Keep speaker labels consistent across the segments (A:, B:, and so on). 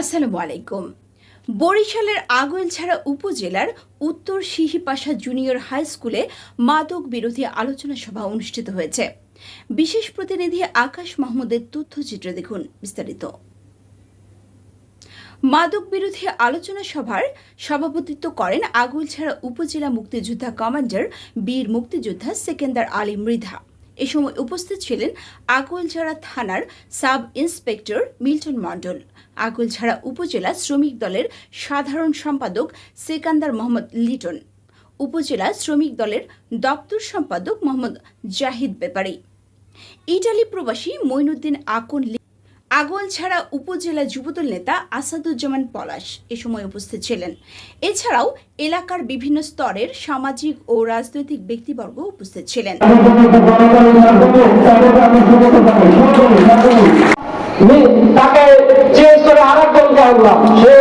A: আসসালামু আলাইকুম। বরিশালের আগৈলছাড়া উপজেলার উত্তর সিহিপাশা জুনিয়র হাই স্কুলে মাদক বিরোধী আলোচনা সভা অনুষ্ঠিত হয়েছে। বিশেষ প্রতিনিধি আকাশ মাহমুদের তথ্যচিত্র দেখুন বিস্তারিত। মাদক বিরোধী আলোচনা সভার সভাপতিত্ব করেন আগৈলছাড়া উপজেলা মুক্তিযোদ্ধা কমান্ডার বীর মুক্তিযোদ্ধা সেকেন্দার আলী মৃধা। এ সময় উপস্থিত ছিলেন আকুলঝাড়া থানার sub inspector Milton Mondal. Akuljhara উপজেলা শ্রমিক দলের সাধারণ সম্পাদক সেকান্দার মোহাম্মদ লিটন, উপজেলা শ্রমিক দলের দপ্তর সম্পাদক মোহাম্মদ জাহিদ বেপারি। ইটালি প্রবাসী মইনুদ্দিন আকন আগোয়ালছাড়া উপজেলা যুবদল নেতা আসাদুজ্জামান পলাশ এ সময় উপস্থিত ছিলেন। এছাড়াও এলাকার বিভিন্ন স্তরের সামাজিক ও রাজনৈতিক ব্যক্তিবর্গ উপস্থিত ছিলেন।
B: সে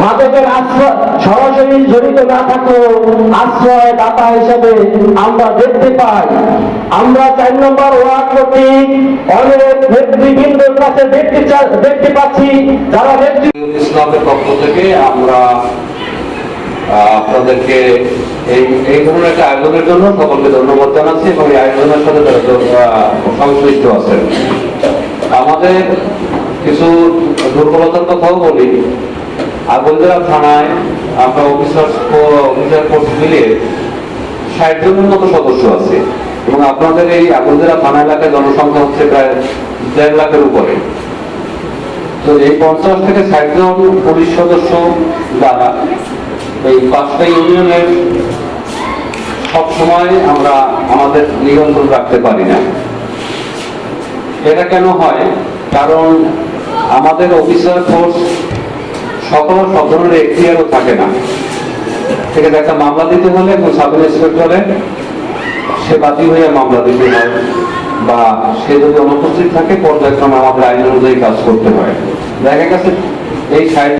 B: মাদকের আশ্রয় সরাসরি জড়িত না থাকলেও আশ্রয় দাতা হিসেবে আমরা দেখতে পাই। আমরা চার নম্বর ওয়ার্ড কর্তৃক অনেক নেতৃবৃন্দের কাছে দেখতে দেখতে পাচ্ছি, যারা নেতৃত্ব
C: ইসলামের পক্ষ থেকে আমরা আপনাদেরকে এই এই ধরনের একটা আয়োজনের জন্য সকলকে ধন্যবাদ জানাচ্ছি এবং এই আয়োজনের সাথে সংশ্লিষ্ট আছেন। আমাদের কিছু দুর্বলতার কথাও বলি। আগলজেলা থানায় আমরা অফিসার অফিসার ফোর্স মিলিয়ে ষাট জনের মতো সদস্য আছে। এবং আপনাদের এই আগলজেলা থানা এলাকায় জনসংখ্যা হচ্ছে প্রায় দেড় লাখের উপরে। তো এই পঞ্চাশ থেকে ষাট জন পুলিশ সদস্য দ্বারা এই পাঁচটা ইউনিয়নের সব সময় আমরা আমাদের নিয়ন্ত্রণ রাখতে পারি না। এটা কেন হয়? কারণ আমাদের অফিসার ফোর্স সকল সব ধরনের এখতিয়ারও থাকে না। সেখানে একটা মামলা দিতে হলে একজন সাব ইন্সপেক্টরে সে বাতিল হয়ে মামলা দিতে হয় বা সে যদি অনুপস্থিত থাকে, পর্যায়ক্রমে আমাদের আইন অনুযায়ী কাজ করতে হয়। দেখা গেছে, এই ষাট